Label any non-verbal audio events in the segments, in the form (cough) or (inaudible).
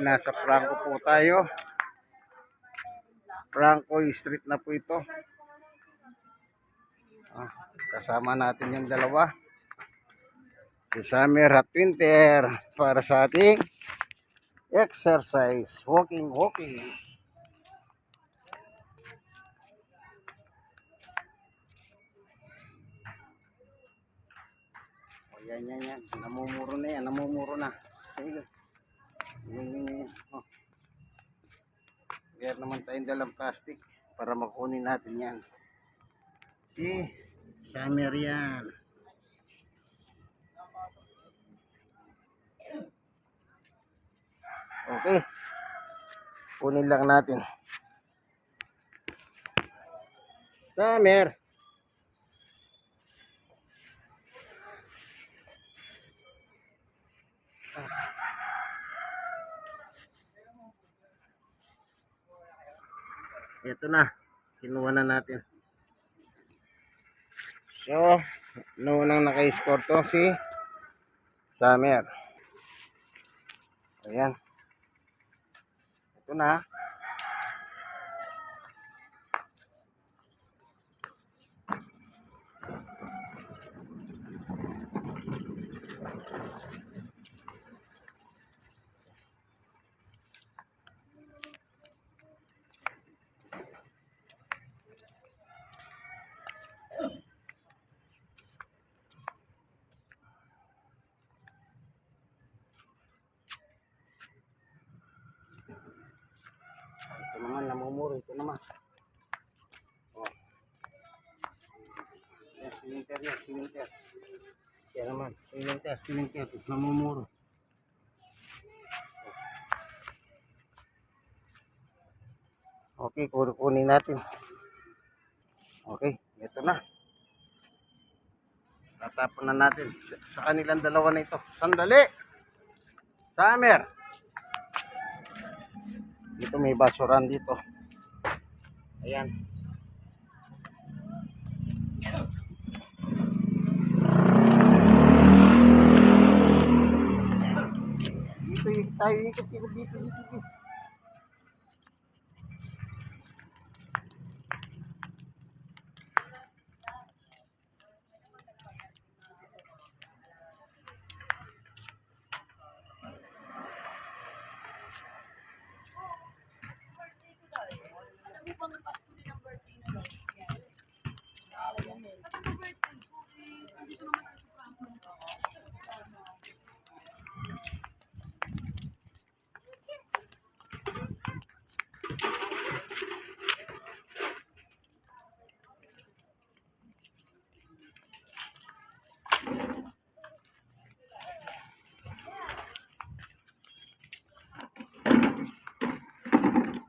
Nasa Franco po tayo. Franco Street na po ito. Ah, kasama natin yung dalawa. Si Summer at Winter para sa ating exercise. Walking, walking. O yan, yan, yan. Namumuro na yan. Namumuro na. Sige. Yan. Oh. Naman tayong dalang plastic para makunin natin yan. Si Summer yan. Okay. Kunin lang natin. Summer. Ito na. Kinuha na natin. So, noong naka-score to si Summer. Ayan. Ito na. Ito naman, namumuro. Ito naman. Oh. Yan, yan, si Winter. Yan naman, si Winter, si Winter. Namumuro. Okay, kun- kunin natin. Okay, ito na. Tatapon na natin sa kanilang dalawa na ito. Sandali! Summer! Dito may basuran dito. Ayan. Dito y- tayo ikot ikot dito dito dito.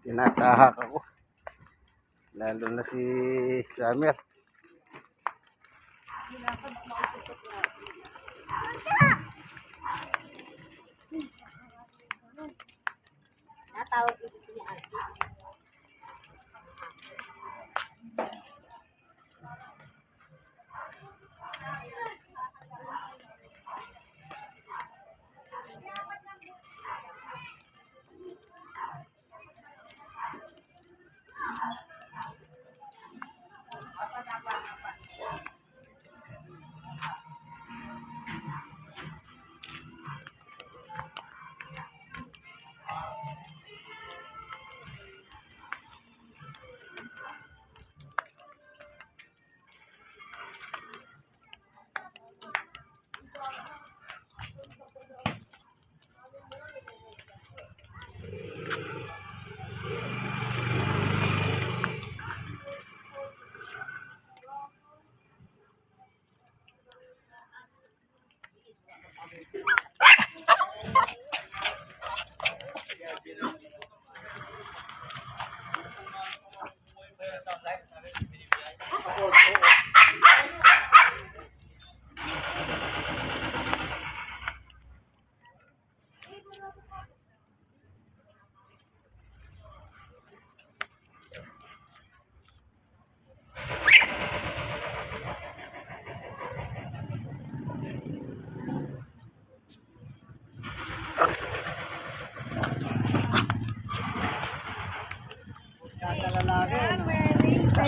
Tinatahak ako. Lalo na si Summer.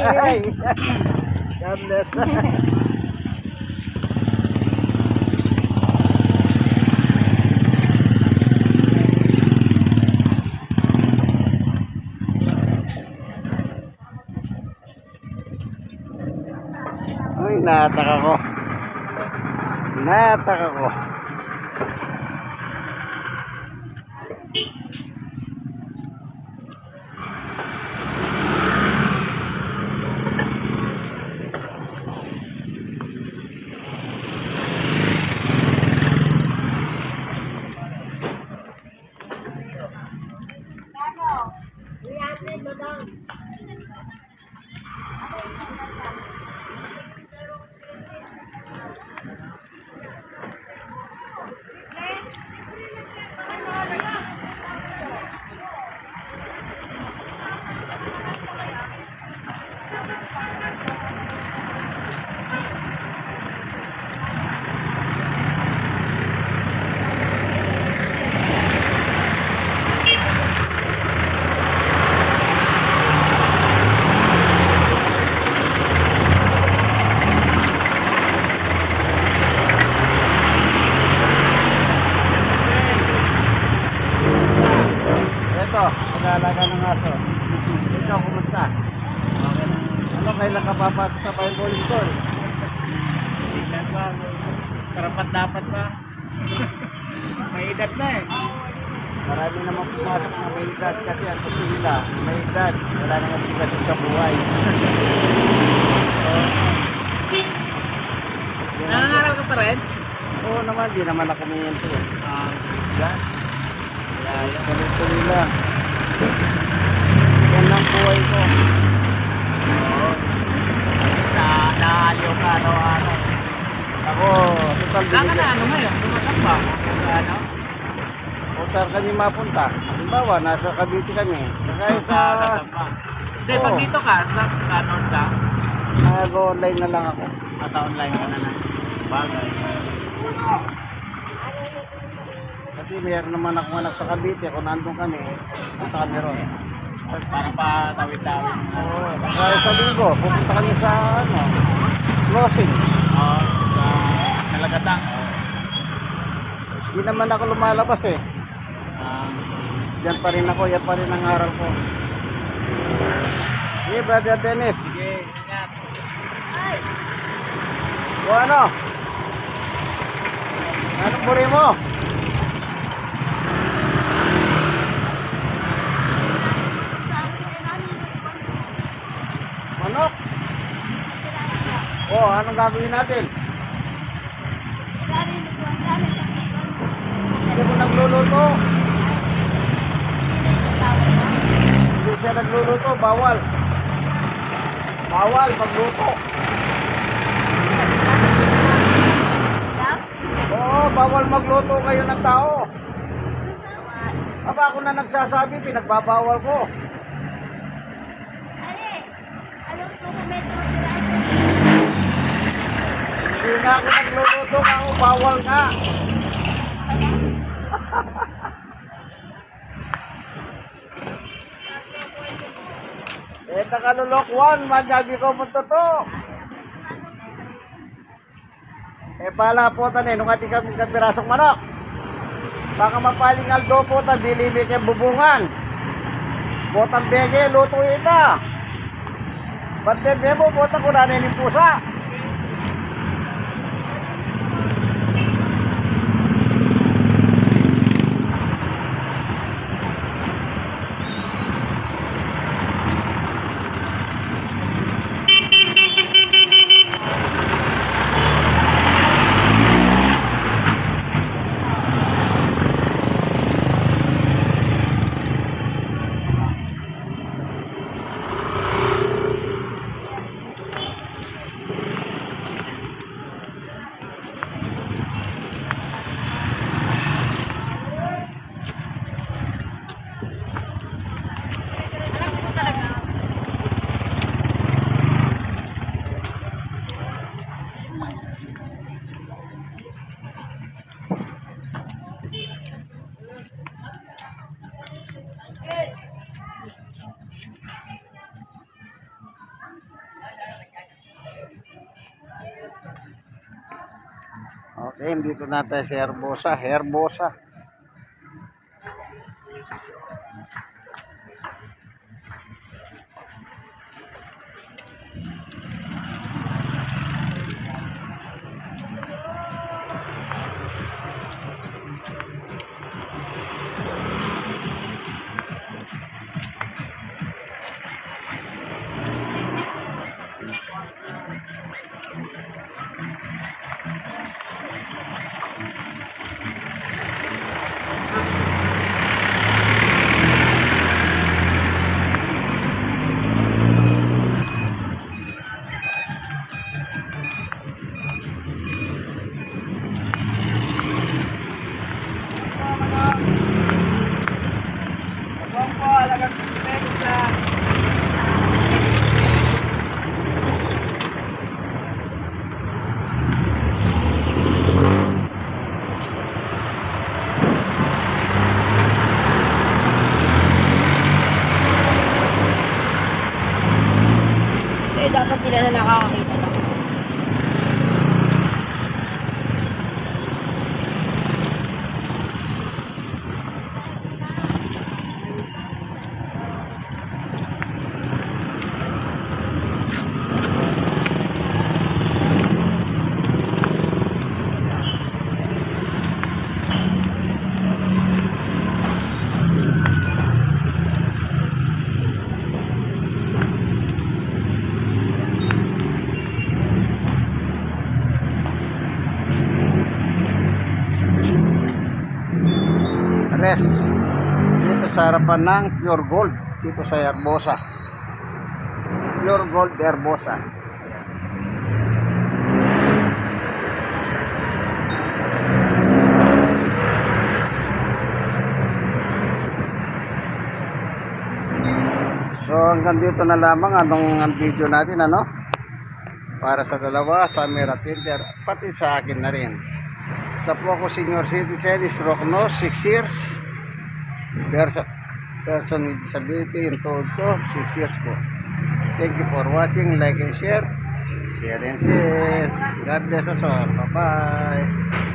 Ay, (laughs) God bless. Uy, natak ako. Natak ako. Kano? 300 ba daw? Ito, mag-aalaga ng aso. Ikaw, kumusta? Ano, kailan ka papasok sa Bible Store? Tignan pa. Karapat dapat pa. May edad na eh. Marami naman pumasok na may edad kasi ang gusto nila, may edad. Wala nang aplikasyon sa buhay. (laughs) Nangangarap ka pa rin? Oo naman, di naman ako miyento eh. Ah, Yan. Ganito nila. Yan ang buhay ko. na naaliw ka araw-araw. Ako, total Saan ka na ano ngayon? Lumasak ba? Ano? Saan kami mapunta. Halimbawa, nasa Cavite kami. Kahit Sa Lasamba. Hindi, pag dito ka, sa North ka, nag-online na lang ako. nasa online ka na na. Bagay. Kasi mayroon naman ako anak sa Cavite. Kung nandun kami, nasa kami ron. Parang patawid-tawid. Oo. Kaya sa linggo, pupunta kami sa ano, closing. Oo, sa Nalagasang. Hindi naman ako lumalabas eh. Ah, Diyan pa rin ako, yan pa rin ang aral ko. Hey, Brother Dennis. sige, ingat. O ano? Anong buri mo? Manok? O, anong gagawin natin? Hindi ko nagluluto. Hindi siya nagluluto, bawal. Bawal magluto. Oo, bawal magluto kayo ng tao. Aba, ako na nagsasabi, pinagbabawal ko. Hindi nga ako nagluluto ako, bawal (laughs) nga. Eh, takalulokwan, magabi ko mo to. Eh, pala po tan eh, nung ating kami kapirasong manok. Baka mapaling aldo po tan, bilimi kay bubungan. Botang bege, luto ita. Pante bebo, botang ko na ng pusa. Dito natin si Herbosa. Herbosa. Rest. Dito sa harapan ng Pure Gold. Dito sa Herbosa. Pure Gold Herbosa. So hanggang dito na lamang anong ang video natin ano para sa dalawa sa Merat Winter pati sa akin na rin sa po ako senior citizen is Rocno 6 years. Person, person with disability yung tuhod ko 6 years po. Thank you for watching. Like and share. Share and share God bless us all. Bye bye